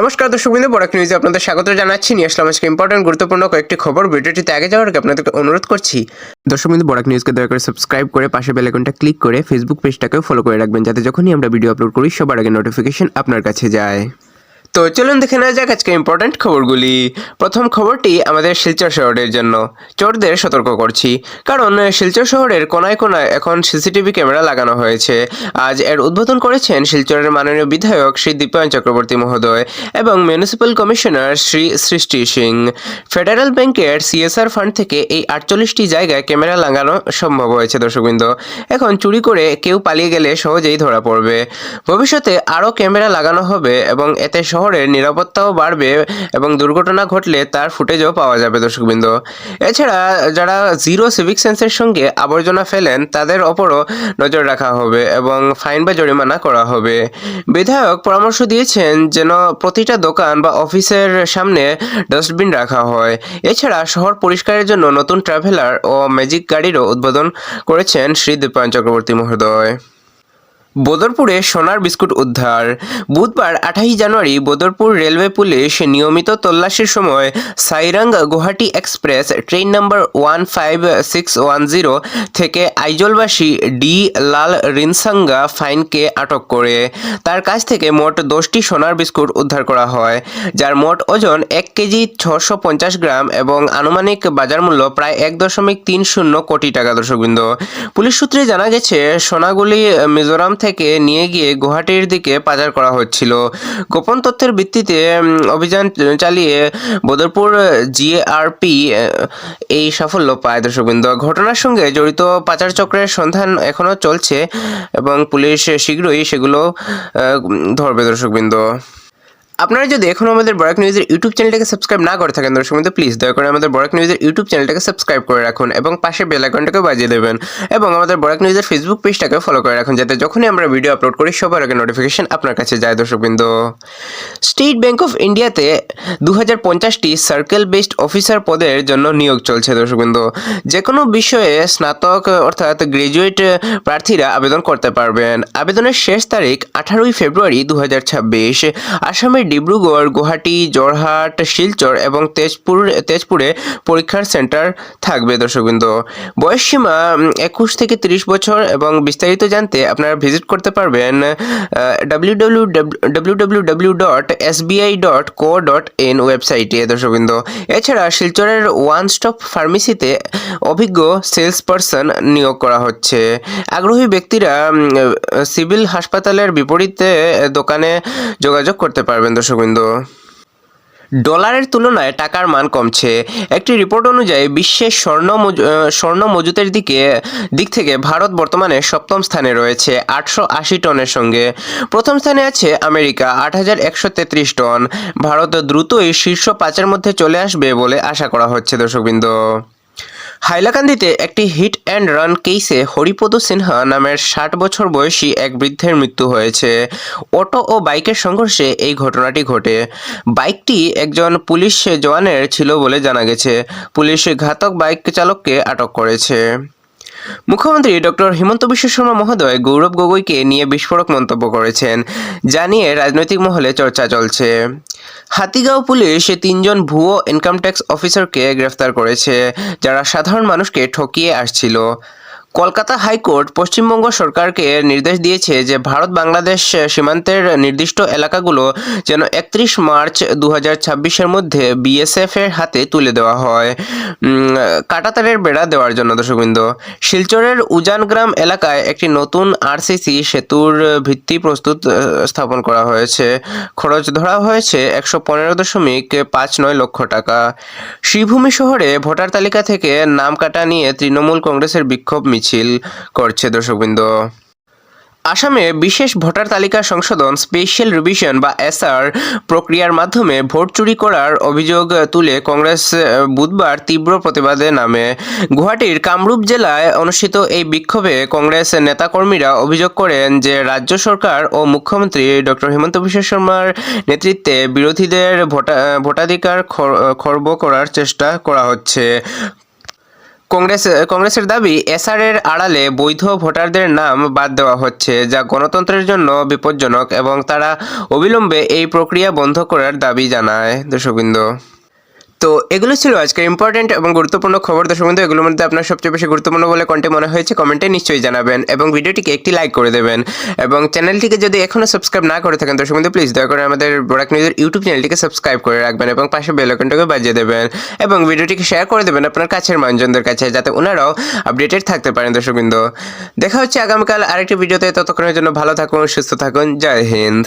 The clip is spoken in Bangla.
নমস্কার, দর্শক বিন্দু বড় নিউজে আপনাদের স্বাগত জানাচ্ছি। নিয়ে আসলাম আজকে ইম্পর্টেন্ট গুরুত্বপূর্ণ কয়েকটি খবর। ভিডিওটিতে আগে যাওয়ার আগে আপনাদেরকে অনুরোধ করছি, দর্শক বিন্দু বড় নিউজকে দয়া করে সাবস্ক্রাইব করে পাশে বেল আইকনটা ক্লিক করে ফেসবুক পেজটাকেও ফলো করে রাখবেন, যাতে যখনই আমরা ভিডিও আপলোড করি, সবার আগে নোটিফিকেশন আপনার কাছে যায়। তো চলুন দেখে নেওয়া যাক আজকে ইম্পর্ট্যান্ট খবরগুলি। প্রথম খবরটি আমাদের শিলচর শহরের জন্য। চোরদের সতর্ক করছি। কারণ শিলচর শহরের কোনায় কোনায় এখন সিসিটিভি ক্যামেরা লাগানো হয়েছে। আজ এর উদ্বোধন করেছেন শিলচরের মাননীয় বিধায়ক শ্রী দীপায়ন চক্রবর্তী মহোদয় এবং municipal commissioner Shri Srishti Singh. Federal ব্যাংকের সিএসআর ফান্ড থেকে এই আটচল্লিশটি জায়গায় ক্যামেরা লাগানো সম্ভব হয়েছে দর্শকবৃন্দ। এখন চুরি করে কেউ পালিয়ে গেলে সহজেই ধরা পড়বে। ভবিষ্যতে আরও ক্যামেরা লাগানো হবে এবং এতে শহরের নিরাপত্তাও বাড়বে এবং দুর্ঘটনা ঘটলে তার ফুটেজও পাওয়া যাবে, দর্শকবৃন্দ। এছাড়া যারা জিরো সিভিক সেন্সের সঙ্গে আবর্জনা ফেলেন, তাদের ওপরও নজর রাখা হবে এবং ফাইন বা জরিমানা করা হবে। বিধায়ক পরামর্শ দিয়েছেন যেন প্রতিটা দোকান বা অফিসের সামনে ডাস্টবিন রাখা হয়। এছাড়া শহর পরিষ্কারের জন্য নতুন ট্রাভেলার ও ম্যাজিক গাড়িরও উদ্বোধন করেছেন শ্রী দীপায়ন চক্রবর্তী মহোদয়। বদরপুরে সোনার বিস্কুট উদ্ধার। বুধবার আঠাশ জানুয়ারি বদরপুর রেলওয়ে পুলিশ নিয়মিত তল্লাশির সময় Sairang Guwahati express train number one five six one zero থেকে আইজলবাসী ডি লাল রিনসাঙ্গা ফাইনকে আটক করে। তার কাছ থেকে মোট দশটি সোনার বিস্কুট উদ্ধার করা হয়, যার মোট ওজন এক কেজি ছশো পঞ্চাশ গ্রাম এবং আনুমানিক বাজার মূল্য প্রায় এক দশমিক তিন শূন্য কোটি টাকা। দর্শকবৃন্দ, পুলিশ সূত্রে জানা গেছে, সোনাগুলি মিজোরাম থেকে নিয়ে গিয়ে গুয়াহাটির দিকে পাচার করা হচ্ছিল। গোপন তথ্যের ভিত্তিতে অভিযান চালিয়ে বদরপুর জিআরপি এই সাফল্য পায় দর্শকবৃন্দ। ঘটনার সঙ্গে জড়িত পাচার চক্রের সন্ধান এখনও চলছে এবং পুলিশ শীঘ্রই সেগুলো ধরবে দর্শকবৃন্দ। আপনারা যদি এখনও আমাদের বরাক নিউজের ইউটিউব চ্যানেলটাকে সাবস্ক্রাইব না করে থাকেন, দর্শক বন্ধু প্লিজ দয়া করে আমাদের বরাক নিউজের ইউটিউব চ্যানেলটাকে সাবস্ক্রাইব করে রাখুন এবং পাশে বেল আইকনটাকে বাজিয়ে দেবেন এবং আমাদের বরাক নিউজের ফেসবুক পেজটাকে ফলো করে রাখুন যাতে যখনই আমরা ভিডিও আপলোড করি, সবার আগে নোটিফিকেশন আপনার কাছে যায় দর্শকবৃন্দ স্টেট ব্যাংক অফ ইন্ডিয়াতে দু হাজার পঞ্চাশটি সার্কেল বেসড অফিসার পদের জন্য নিয়োগ চলছে দর্শকবৃন্দ যে কোনো বিষয়ে স্নাতক, অর্থাৎ গ্রাজুয়েট প্রার্থীরা আবেদন করতে পারবেন। আবেদনের শেষ তারিখ আঠারোই ফেব্রুয়ারি দু হাজার ছাব্বিশ। আসামের ডিব্রুগড়, গুয়াহাটি, জোরহাট, শিলচর এবং তেজপুর, তেজপুরে পরীক্ষার সেন্টার থাকবে দর্শকবৃন্দ। বয়সসীমা একুশ থেকে তিরিশ বছর এবং বিস্তারিত জানতে আপনারা ভিজিট করতে পারবেন W W dot SBI dot co dot in ওয়েবসাইটে দর্শকবৃন্দ। এছাড়া শিলচরের ওয়ান স্টপ ফার্মেসিতে অভিজ্ঞ সেলস পারসন নিয়োগ করা হচ্ছে। আগ্রহী ব্যক্তিরা সিভিল হাসপাতালের বিপরীতে দোকানে যোগাযোগ করতে পারবেন দর্শকবৃন্দ, ডলারের তুলনায় টাকার মান কমছে। একটি রিপোর্ট অনুযায়ী, বিশ্বের স্বর্ণ স্বর্ণ মজুতের দিকে, দিক থেকে ভারত বর্তমানে সপ্তম স্থানে রয়েছে, আটশো আশি টনের সঙ্গে। প্রথম স্থানে আছে আমেরিকা, আট হাজার একশো তেত্রিশ টন। ভারত দ্রুতই শীর্ষ পাঁচের মধ্যে চলে আসবে বলে আশা করা হচ্ছে দর্শকবৃন্দ। হাইলাকান্দিতে একটি হিট অ্যান্ড রান কেসে হরিপদ সিনহা নামের ষাট বছর বয়সী এক বৃদ্ধের মৃত্যু হয়েছে। অটো ও বাইকের সংঘর্ষে এই ঘটনাটি ঘটে। বাইকটি একজন পুলিশ জওয়ানের ছিল বলে জানা গেছে। পুলিশ ঘাতক বাইক চালককে আটক করেছে। মুখ্যমন্ত্রী ডক্টর হিমন্ত বিশ্ব শর্মা মহোদয় গৌরব গগৈকে নিয়ে বিস্ফোরক মন্তব্য করেছেন, যা নিয়ে রাজনৈতিক মহলে চর্চা চলছে। হাতিগাঁও পুলিশ তিনজন ভুয়ো ইনকাম ট্যাক্স অফিসারকে গ্রেফতার করেছে, যারা সাধারণ মানুষকে ঠকিয়ে আসছিল। কলকাতা হাইকোর্ট পশ্চিমবঙ্গ সরকারকে নির্দেশ দিয়েছে যে ভারত বাংলাদেশ সীমান্তের নির্দিষ্ট এলাকাগুলো যেন একত্রিশ মার্চ দু হাজার মধ্যে বিএসএফ এর হাতে তুলে দেওয়া হয়। কাটাতারের বেড়া দেওয়ার জন্য, দর্শকবৃন্দ। শিলচরের উজান গ্রাম এলাকায় একটি নতুন আরসিসি সেতুর ভিত্তি প্রস্তুত স্থাপন করা হয়েছে। খরচ ধরা হয়েছে একশো পনেরো দশমিক পাঁচ নয় লক্ষ টাকা। শ্রীভূমি শহরে ভোটার তালিকা থেকে নাম কাটা নিয়ে তৃণমূল কংগ্রেসের বিক্ষোভ মিছিল করছে দর্শকবৃন্দ। আসামে বিশেষ ভোটার তালিকা সংশোধন স্পেশাল রিভিশন বা এসআর প্রক্রিয়ার মাধ্যমে ভোট চুরি করার অভিযোগ তুলে কংগ্রেস বুধবার তীব্র প্রতিবাদে নামে। গুয়াহাটির কামরূপ জেলায় অনুষ্ঠিত এই বিক্ষোভে কংগ্রেস নেতাকর্মীরা অভিযোগ করেন যে রাজ্য সরকার ও মুখ্যমন্ত্রী ডক্টর হিমন্ত বিশ্ব শর্মার নেতৃত্বে বিরোধীদের ভোটা ভোটাধিকার খর- খর্ব করার চেষ্টা করা হচ্ছে। কংগ্রেস, কংগ্রেসের দাবি এসআর এর আড়ালে বৈধ ভোটারদের নাম বাদ দেওয়া হচ্ছে, যা গণতন্ত্রের জন্য বিপজ্জনক এবং তারা অবিলম্বে এই প্রক্রিয়া বন্ধ করার দাবি জানায় দর্শকবৃন্দ। তো এগুলো ছিল আজকের ইম্পর্টেন্ট এবং গুরুত্বপূর্ণ খবর। দর্শক বন্ধু এগুলোর মধ্যে আপনার সবচেয়ে বেশি গুরুত্বপূর্ণ বলে কোনটি মনে হয়েছে, কমেন্টে নিশ্চয়ই জানাবেন এবং ভিডিওটিকে একটি লাইক করে দেবেন। এবং চ্যানেলটিকে যদি এখনও সাবস্ক্রাইব না করে থাকেন দর্শক বন্ধু প্লিজ দয়া করে আমাদের বরাক নিউজের ইউটিউব চ্যানেলটিকে সাবস্ক্রাইব করে রাখবেন এবং পাশে বেল আইকনটাকে বাজিয়ে দেবেন এবং ভিডিওটিকে শেয়ার করে দেবেন আপনার কাছের মানুষজনদের কাছে, যাতে ওনারাও আপডেটেড থাকতে পারেন। দর্শক বন্ধু দেখা হচ্ছে আগামীকাল আরেকটি ভিডিওতে, ততক্ষণের জন্য ভালো থাকুন, সুস্থ থাকুন, জয় হিন্দ।